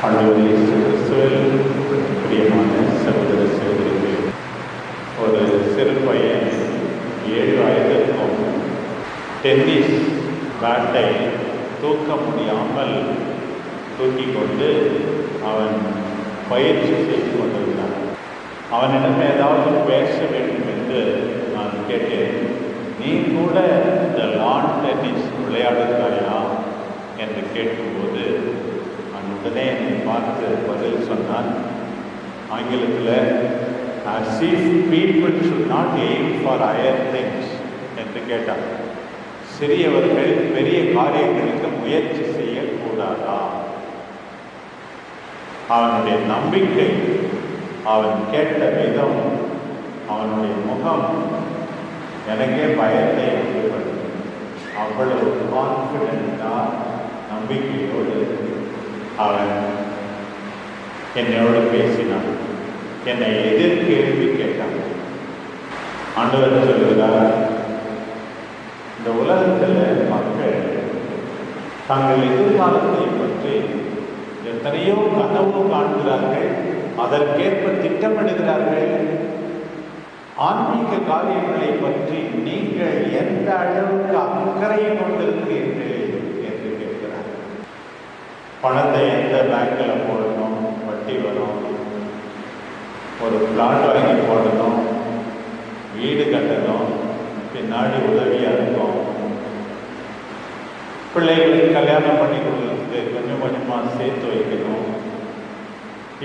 ஆண்டவர் இயேசு கிறிஸ்துவில் பிரியமான சகோதர ஒரு சிறு பையன் ஏழு வயது இருக்கும் டென்னிஸ் பேட்டை தூக்க முடியாமல் தூக்கி கொண்டு அவன் பயிற்சி செய்து கொண்டிருந்தான் அவனிடம் ஏதாவது பேச வேண்டும் என்று நான் கேட்டேன் நீ கூட இந்த லான் டென்னிஸ் விளையாடுகிறாயா என்று கேட்கும்போது நான் உடனே என்னை பார்த்து பதில் சொன்னான் ஆங்கிலத்தில் as if people should not aim for higher things என்று கேட்டான் சிறியவர்கள் பெரிய காரியங்களுக்கு முயற்சி செய்யக்கூடாதா? அவனுடைய நம்பிக்கை அவன் கேட்ட விதம் அவனுடைய முகம் எனக்கே பயத்தை ஏற்படுது அவ்வளவு கான்ஃபிடென்ட்டாக நம்பிக்கையோடு அவன் என்னோடு பேசினார். என்னை எதிர் கேள்வி கேட்டார். ஆண்டவர் சொல்கிறார் இந்த உலகத்தில் மக்கள் தங்கள் எதிர்காலத்தை பற்றி எத்தனையோ கனவு காண்கிறார்கள் அதற்கேற்ப திட்டமிடுகிறார்கள். ஆன்மீக காரியங்களை பற்றி நீங்கள் எந்த அளவுக்கு அக்கறை கொண்டிருக்கிறீர்கள் என்று கேட்கிறார். பணத்தை எந்த பேங்கில் போடணும்? வட்டி வரும் ஒரு பிளாட் வாங்கி போடணும். வீடு கட்டணும். பின்னாடி உதவியாக இருக்கும் பிள்ளைகளுக்கு கல்யாணம் பண்ணி கொடுக்கறதுக்கு கொஞ்சம் கொஞ்சமாக சேர்த்து வைக்கணும்.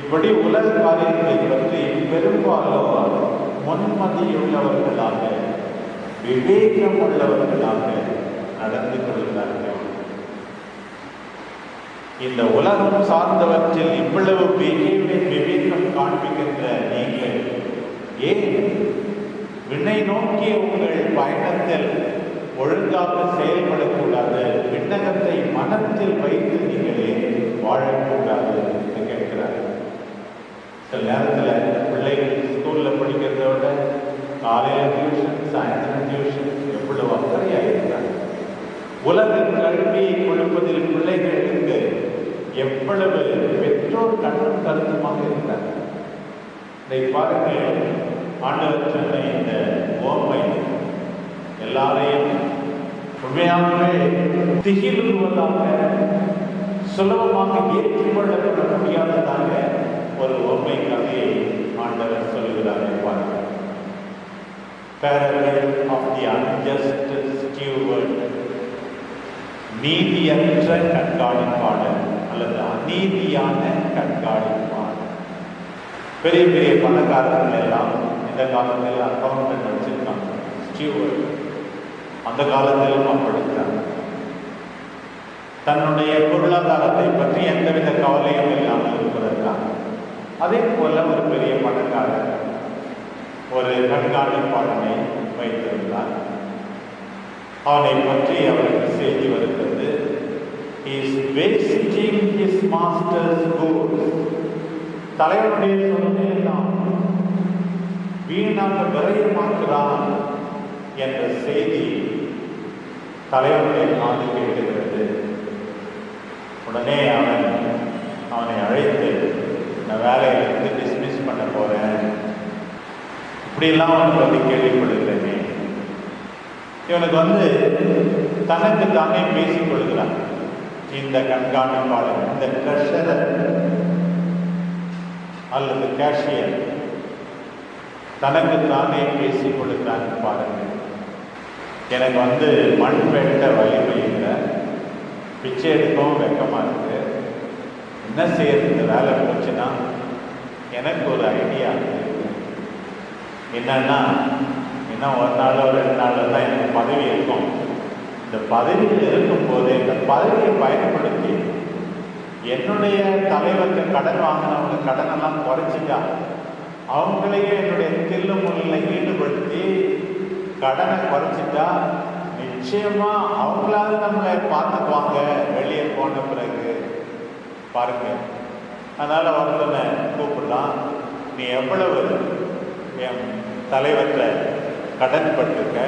இப்படி உலக காரியத்தை பற்றி பெரும்பாலும் முன்மதியுள்ளவர்களாக விவேகம் உள்ளவர்களாக நடந்து கொள்கிறார்கள். இந்த உலகம் சார்ந்தவற்றில் இவ்வளவு பெரிய விவேகம் காண்பிக்கின்ற நீங்கள் ஏன் விண்ணை நோக்கிய உங்கள் பயணத்தில் ஒழுங்காக செயல்படக்கூடாது? விண்ணகத்தை மனத்தில் வைத்து நீங்களே வாழக்கூடாது என்று கேட்கிறார். சில நேரத்தில் பிள்ளைகள் ஸ்கூலில் படிக்கிறத விட காலையில் டியூஷன் சாயந்தரம் டியூஷன் எவ்வளவு அக்கறையாக இருக்கிறார் உலக கல்வியை கொடுப்பதில் பிள்ளைகளுக்கு எவ்வளவு பெற்றோர் கண்ணும் கருத்துமாக இருந்தார். இதை பாருங்கள். ஆண்டவர் சொன்ன இந்த ஓமை எல்லாரையும் உண்மையாகவே திகிலுவதாக சுலபமாக ஏற்றுக்கொள்ளப்பட முடியாததாக ஒரு ஓமை கதையை ஆண்டவர் சொல்கிறார் பாருங்கள். Parable of the unjust steward நீதியற்ற கண்காணிப்பாளர். அல்லது அநீதியான கண்காணிப்பான். பெரிய பெரிய பணக்காரர்கள் எல்லாம் இந்த காலத்தில் அக்கௌண்டன்ட் வச்சிருக்காங்க. ஸ்டியூவர்ட் அந்த காலத்திலும் அப்படித்தான். தன்னுடைய பொருளாதாரத்தை பற்றி எந்தவித கவலையும் இல்லாமல் இருப்பதற்காக. அதே போல ஒரு பெரிய பணக்காரர் ஒரு கண்காணிப்பாளனை வைத்திருந்தார். அவனை பற்றி அவருக்கு செய்தி வருகிறது. Is wasting his masters goals தலைவனுடைய சொன்னெல்லாம் வீணாக விரயமாக்குறான் என்ற செய்தி தலைவனுடைய காது கேட்கிறது. உடனே அவன் அவனை அழைத்து நான் வேலையிலிருந்து டிஸ்மிஸ் பண்ண போறேன். இப்படிலாம் அவனுக்கு வந்து கேள்விப்படுகிறேனே இவனுக்கு வந்து தனக்கு தானே பேசிக் கொள்கிறான். இந்த கண்காணிப்பாளர் இந்த ட்ரெஷரர் அல்லது கேஷியர் தனக்கு தானே பேசிக் கொள்கிறான் பாருங்கள். எனக்கு வந்து மண் வெட்ட வலிமை இல்லை. பிச்சை எடுக்கவும் வெக்கமாக இருக்கு. என்ன செய்யறது? இந்த வேலை போச்சுன்னா எனக்கு ஒரு ஐடியா என்னன்னா இன்னும் ஒரு நாளோ ரெண்டு நாளில் தான் எனக்கு பதவி இருக்கும். இந்த பதவியில் இருக்கும்போது இந்த பதவியை பயன்படுத்தி என்னுடைய தலைவருக்கு கடன் வாங்கினவங்க கடனெல்லாம் குறைச்சிட்டா அவங்களையே என்னுடைய தில்லு முள்ளில் ஈடுபடுத்தி கடனை குறைச்சிட்டா நிச்சயமா அவங்களாவது நம்மளை பார்த்துக்குவாங்க வெளியே போன பிறகு. பாருங்க. அதனால ஒருத்தனை கூப்பிடலாம். நீ எவ்வளவு என் தலைவர்கிட்ட கடன் பட்டிருக்க?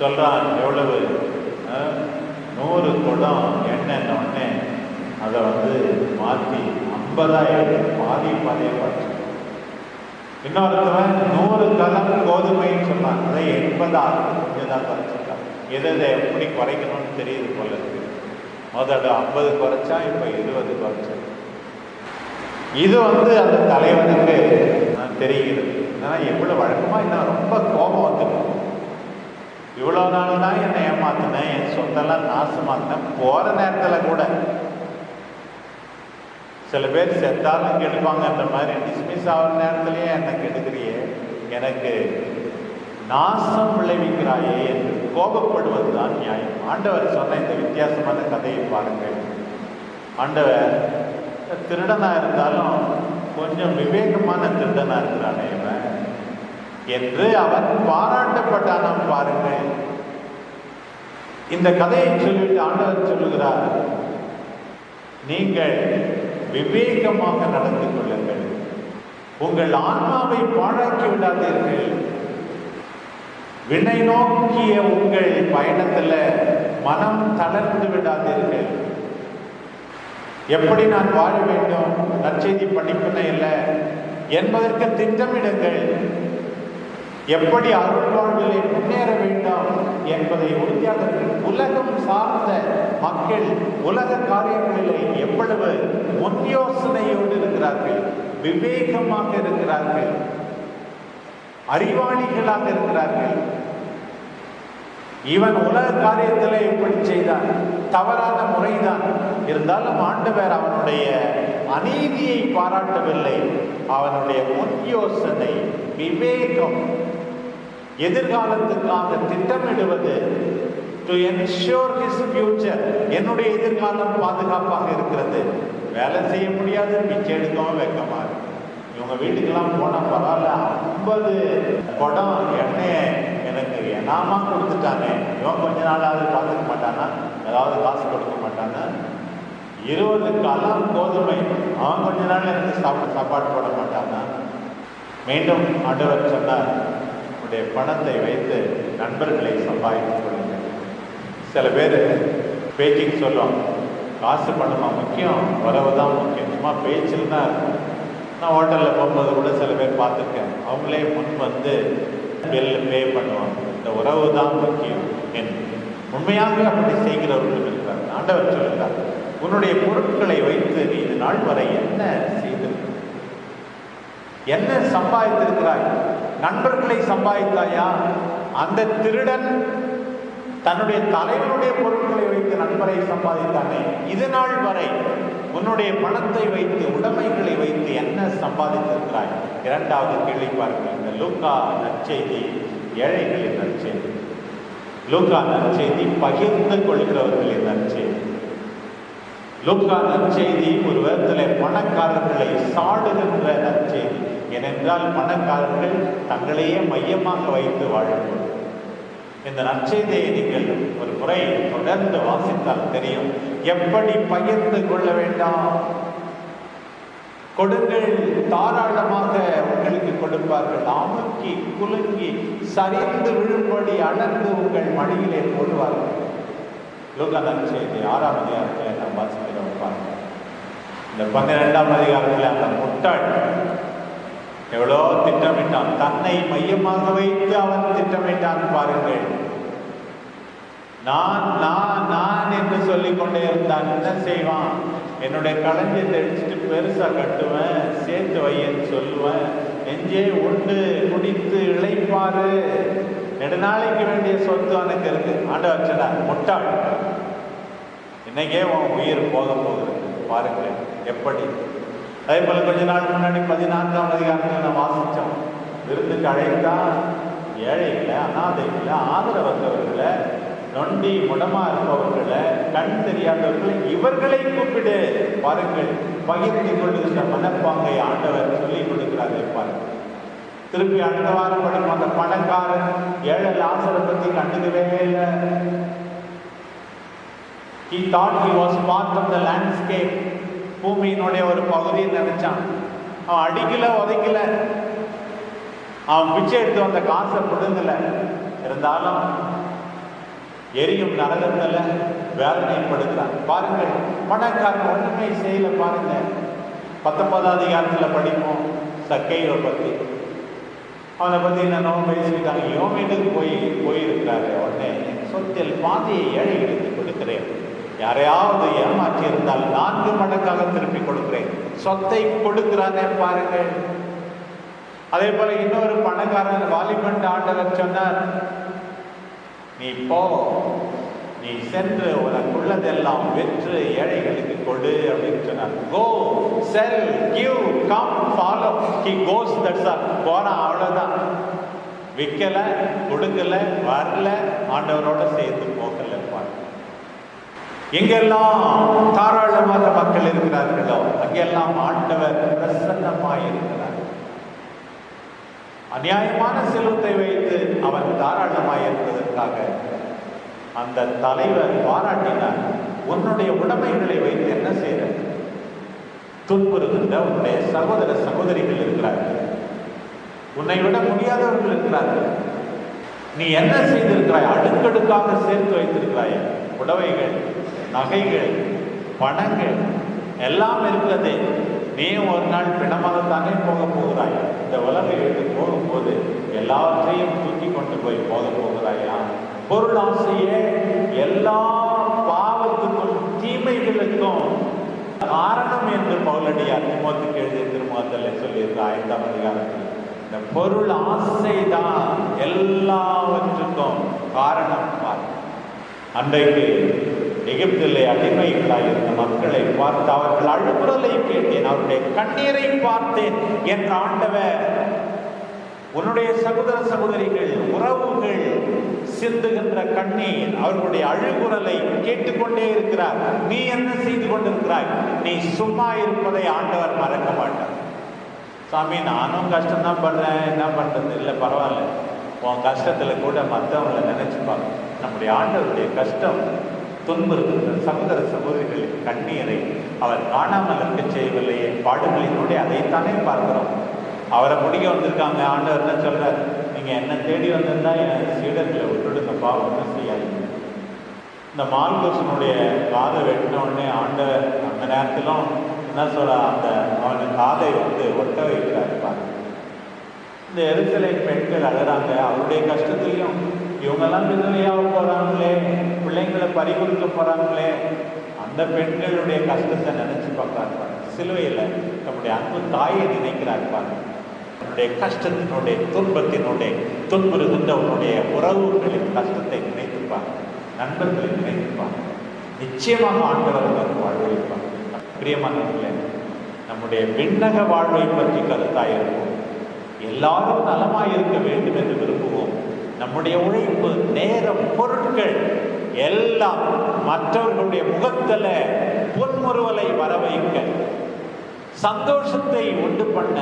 சொல்கிறான் எவ்வளவு? நூறு குடம் எண்ணெய் உடனே அதை வந்து மாற்றி ஐம்பதாயிரம் பாதி பாதியை பார்த்து இன்னொருத்தவன் நூறு கலம் கோதுமைன்னு சொன்னான் அதை எண்பதாயிரம் இதுதான் தான் குறைச்சிருக்கான். எதை இதை எப்படி குறைக்கணும்னு தெரியுது போல இருக்கு. முதல்ல ஐம்பது குறைச்சா இப்போ இருபது குறைச்சா. இது வந்து அந்த தலைவனுக்கு நான் தெரிகிறது ஏன்னா எவ்வளோ வழக்கமாக இன்னும் ரொம்ப கோபம் வந்துடும் இவ்வளோ நாள் தான் என்னை ஏமாத்தினேன் என் சொந்தெல்லாம் நாசமாத்தினேன் போகிற நேரத்தில் கூட சில பேர் செத்தாலும் கெடுப்பாங்க அந்த மாதிரி. டிஸ்மிஸ் ஆகிற நேரத்துலேயே என்னை கெடுக்கிறியே. எனக்கு நாசம் விளைவிக்கிறாயே என்று கோபப்படுவது தான் நியாயம். ஆண்டவர் சொன்ன இந்த வித்தியாசமான கதையை பாருங்கள். ஆண்டவர் திருடனாக இருந்தாலும் கொஞ்சம் விவேகமான திருடனாக இருக்கிறானே இவன். என்று அவன் பாராட்டப்பட்டானாம் பாருங்கள். இந்த கதையை சொல்லிட்டு ஆண்டவர் சொல்லுகிறார் நீங்கள் விவேகமாக நடந்து கொள்ளுங்கள். உங்கள் ஆன்மாவை பாழாக்கி விடாதீர்கள். வினை நோக்கிய உங்கள் பயணத்தில் மனம் தளர்ந்து விடாதீர்கள். எப்படி நான் வாழ வேண்டும்? நற்செய்தி படிப்பினை இல்லை. என்பதற்கு திட்டமிடுங்கள். எப்படி அருள் முன்னேற வேண்டாம் என்பதை உறுதியாக உலகம் சார்ந்த மக்கள் உலக காரியங்களிலே எவ்வளவு முன் இருக்கிறார்கள் விவேகமாக இருக்கிறார்கள் அறிவாளிகளாக இருக்கிறார்கள். இவன் உலக காரியத்திலே இப்படி செய்தான் தவறான முறைதான். இருந்தாலும் ஆண்டவர் அவனுடைய அநீதியை பாராட்டவில்லை. அவனுடைய முன் யோசனை விவேகம் எதிர்காலத்துக்காக திட்டமிடுவது டு என்ஷோர் ஹிஸ் ஃபியூச்சர் என்னுடைய எதிர்காலம் பாதுகாப்பாக இருக்கிறது. வேலை செய்ய முடியாது பிச்சை எடுக்கவும் வெக்கமா இருக்கு. இவங்க வீட்டுக்கெல்லாம் போனால் பரவாயில்ல ஐம்பது குடம் எண்ணெயை எனக்கு எனாமா கொடுத்துட்டானே. இவன் கொஞ்ச நாளாவது பார்த்துக்க மாட்டானா? ஏதாவது காசு கொடுக்க மாட்டானா? இருபது காலம் கோதுமை. அவன் கொஞ்ச நாள் எனக்கு சாப்பிட சாப்பாடு போட மாட்டானா? மீண்டும் ஆண்டவர் சொன்னார் உடைய பணத்தை வைத்து நண்பர்களை சம்பாதித்துக் கொள்ளுங்கள். சில பேர் பேச்சுக்கு சொல்லுவாங்க காசு பணமா முக்கியம் வரவு தான் முக்கியம். சும்மா பேச்சில் தான் இருக்கும். நான் ஹோட்டலில் போகும்போது கூட சில பேர் பார்த்துருக்கேன். அவங்களே முன் வந்து பில் பே பண்ணுவாங்க. இந்த உறவு தான் முக்கியம் என்று. உண்மையாக அப்படி செய்கிறவர்கள் இருக்கிறார் ஆண்டவர் சொல்கிறார் உன்னுடைய பொருட்களை வைத்து நீ இது நாள் வரை என்ன என்ன சம்பாதித்திருக்கிறாய்? நண்பர்களை சம்பாதித்தாயா? அந்த திருடன் தன்னுடைய தலைவனுடைய பொருட்களை வைத்து நண்பரை சம்பாதித்தானே? இது நாள் வரை உன்னுடைய பணத்தை வைத்து உடைமைகளை வைத்து என்ன சம்பாதித்திருக்கிறாய்? இரண்டாவது கேள்வி பாருங்கள். இந்த லூக்கா நற்செய்தி ஏழைகளின் நற்செய்தி. லூக்கா நற்செய்தி பகிர்ந்து கொள்கிறவர்களின் நற்செய்தி. லூக்கா நற்செய்தி ஒரு விதத்தில் பணக்காரர்களை சாடுகின்ற நற்செய்தி. ஏனென்றால் பணக்காரர்கள் தங்களையே மையமாக வைத்து வாழும்போது. இந்த நற்செய்தியை நீங்கள் ஒரு முறை தொடர்ந்து வாசித்தால் தெரியும். எப்படி பகிர்ந்து கொள்ள வேண்டாம்? கொடுங்கள் தாராளமாக உங்களுக்கு கொடுப்பார்கள். அமுக்கி குலுங்கி சரிந்து விழும்படி அடர்ந்து உங்கள் மடியிலே போடுவார்கள். லூகா நற்செய்தி ஆறாம் அதிகாரத்தில் நாம் வாசிக்கிறோம் பாருங்க. இந்த பன்னிரெண்டாம் அதிகாரத்தில் அந்த முட்டாள் எவ்வளோ திட்டமிட்டான்? தன்னை மையமாக வைத்து அவன் திட்டமிட்டான் பாருங்கள். நான் நான் நான் என்று சொல்லி கொண்டே இருந்தான் என்ன செய்வான்? என்னுடைய களஞ்சியத்தை அடிச்சுட்டு பெருசாக கட்டுவேன் சேர்த்து வையன்னு சொல்லுவேன். நெஞ்சே உண்டு குடித்து இழைப்பாரு நெடுநாளைக்கு வேண்டிய சொத்து எனக்கு இருக்கு. ஆண்டவர் சொன்னார் முட்டாள் இன்னைக்கே உன் உயிர் போக போகுது பாருங்கள் எப்படி? அதே போல் கொஞ்ச நாள் முன்னாடி பதினான்காம் அதிகாரத்தில் நான் வாசித்தோம் விருந்துக்கு அழைத்தா ஏழைகளை அனாதைகளை ஆதரவற்றவர்களை நொண்டி முடமா இருப்பவர்களை கண் தெரியாதவர்களை இவர்களை கூப்பிடு. பாருங்கள் பகிர்ந்து கொள்ளுகின்ற மனப்பாங்கை ஆண்டவர் சொல்லிக் கொடுக்கிறார்கள் பாருங்கள் திருப்பி அடுத்த வாரம் படிக்கும் அந்த பணக்காரன் ஏழை லாசரை பற்றி கண்டுக்கவே இல்லை. He thought he was part of the landscape பூமியினுடைய ஒரு பகுதியை நினைச்சான். அவன் அடிக்கல உதைக்கல. அவன் பிச்சை எடுத்து வந்த காசை பிடுங்கல இருந்தாலும் எரியும் நரகத்தில் வேதனைப்படுகிறான் பாருங்கள் பணக்காரன் ஒன்றுமே செய்யல பாருங்க பத்தொன்பதாவது அதிகாரத்தில் படிப்போம் சக்கையை பற்றி அவனை பற்றி என்னென்னவோ பேசிக்கிட்டாங்க. யோமேட்டுக்கு போய் போயிருக்கிறாரு உடனே. சொத்தில் பாதையை ஏழை எடுத்து கொடுக்கிறேன். யாரையாவது ஏமாற்றி இருந்தால் நான்கு மடங்காக திருப்பி கொடுக்கிறேன். சொத்தை கொடுக்கிறானே பாருங்கள் அதே போல இன்னொரு பணக்காரன் வாலிபன் ஆண்டவர் சொன்னார் நீ போ நீ சென்று உனக்குள்ளதெல்லாம் வெற்று ஏழைகளுக்கு கொடு அப்படின்னு சொன்னார். Go sell give come follow he goes that's all போறான் அவ்வளவுதான். விற்கல கொடுக்கல வரல ஆண்டவரோட சேர்ந்து எங்கெல்லாம் தாராளமாக மக்கள் இருக்கிறார்களோ அங்கெல்லாம் ஆண்டவர் பிரசன்னமாய் இருக்கிறார். அநியாயமான செல்வத்தை வைத்து அவன் தாராளமாய் இருந்ததற்காக அந்த தலைவர் பாராட்டினார். உன்னுடைய உடைமைகளை வைத்து என்ன செய்யற துன்புறுகின்ற உன்னுடைய சகோதர சகோதரிகள் இருக்கிறார்கள். உன்னை விட முடியாதவர்கள் இருக்கிறார்கள். நீ என்ன செய்திருக்கிறாய்? அடுக்கடுக்காக சேர்த்து வைத்திருக்கிறாய். புடவைகள் நகைகள் பணங்கள் எல்லாம் இருக்கிறது. நீ ஒரு நாள் பிணமாகத்தானே போக போகிறாய்? இந்த உலகை விட்டு போகும்போது எல்லாவற்றையும் தூக்கி கொண்டு போய் போக போகிறாயா? பொருள் ஆசையே எல்லா பாவத்துக்கும் தீமைகளுக்கும் காரணம் என்று பவுலடியார் திமுகத்துக்கு எழுதிய திருமுகத்தில் சொல்லியிருக்கா ஐந்தாம் அதிகாரத்தில். இந்த பொருள் ஆசை தான் எல்லாவற்றுக்கும் காரணம் பார். அன்றைக்கு எகிப்திலே அடிமைகளாக இருந்த மக்களை பார்த்து அவர்கள் அழுகுறலை கேட்டேன். அவருடைய கண்ணீரை பார்த்தேன். என்ற ஆண்டவர் உன்னுடைய சகோதர சகோதரிகள் உறவுகள் சிந்துகின்ற கண்ணீர் அவர்களுடைய அழுகுரலை கேட்டுக்கொண்டே இருக்கிறார். நீ என்ன செய்து கொண்டிருக்கிறாய்? நீ சும்மா இருப்பதை ஆண்டவர் மறக்க மாட்டார். சாமி நானும் கஷ்டம்தான் படுறேன் என்ன பண்றது இல்லை பரவாயில்ல. உன் கஷ்டத்துல கூட மற்றவங்களை நினைச்சுப்பாங்க. நம்முடைய ஆண்டவருடைய கஷ்டம் துன்புறுகின்ற சகோதர சகோதரிகளின் கண்ணீரை அவர் காணாமல் இருக்க செய்யவில்லையே பாடுகளினுடைய அதைத்தானே பார்க்கிறோம். அவரை முடிக்க வந்திருக்காங்க. ஆண்டவர் என்ன சொல்றார்? நீங்க என்ன தேடி வந்திருந்தா என் சீடர்களை விட்டுடுங்கப்பா. ஒன்றும் செய்யாதீங்க. இந்த மால்கோசனுடைய காதை வெட்டின உடனே ஆண்டவர் அந்த நேரத்திலும் என்ன சொல்ல அந்த அவன் காதை வந்து ஒட்ட வைக்கிறார் பாருங்க. இந்த எரிசலை பெண்கள் அழுறாங்க. அவருடைய கஷ்டத்துலையும் இவங்கெல்லாம் விதவையாக போகிறாங்களே பிள்ளைங்களை பறிகொடுக்க போகிறாங்களே அந்த பெண்களுடைய கஷ்டத்தை நினச்சி பார்க்கறாரு சிலுவையில் நம்முடைய அன்பு தாயை நினைக்கிறார் பாருங்க. அவனுடைய கஷ்டத்தினுடைய துன்பத்தினுடைய துன்புறுகின்ற அவனுடைய உறவுகளின் கஷ்டத்தை நினைத்துப்பாங்க நண்பர்களை நினைத்துப்பாங்க நிச்சயமாக ஆண்டவர் அவர் வாழ்வழிப்பாங்க பிரியமானவர்களே நம்முடைய விண்ணக வாழ்வை பற்றி கருத்தாயிருக்கும் எல்லாரும் நலமாக இருக்க வேண்டும் என்று விரும்புவோம். நம்முடைய உழைப்பு நேரம் பொருட்கள் எல்லாம் மற்றவர்களுடைய முகத்தில் புன்முறுவலை வர வைக்க சந்தோஷத்தை உண்டு பண்ண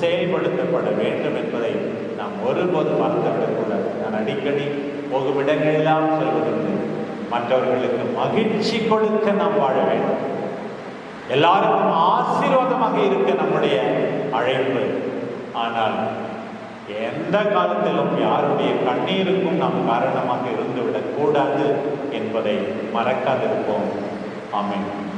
செயல்படுத்தப்பட வேண்டும் என்பதை நாம் ஒருபோதும் மறந்துவிடக்கூடாது. நான் அடிக்கடி போகும் இடங்களெல்லாம் சொல்வதுண்டு மற்றவர்களுக்கு மகிழ்ச்சி கொடுக்க நாம் வாழ வேண்டும். எல்லாருக்கும் ஆசீர்வாதமாக இருக்க நம்முடைய அழைப்பு. ஆனால் எந்த காலத்திலும் யாருடைய கண்ணீருக்கும் நாம் காரணமாக இருந்துவிடக் கூடாது என்பதை மறக்காதிருப்போம். ஆமீன்.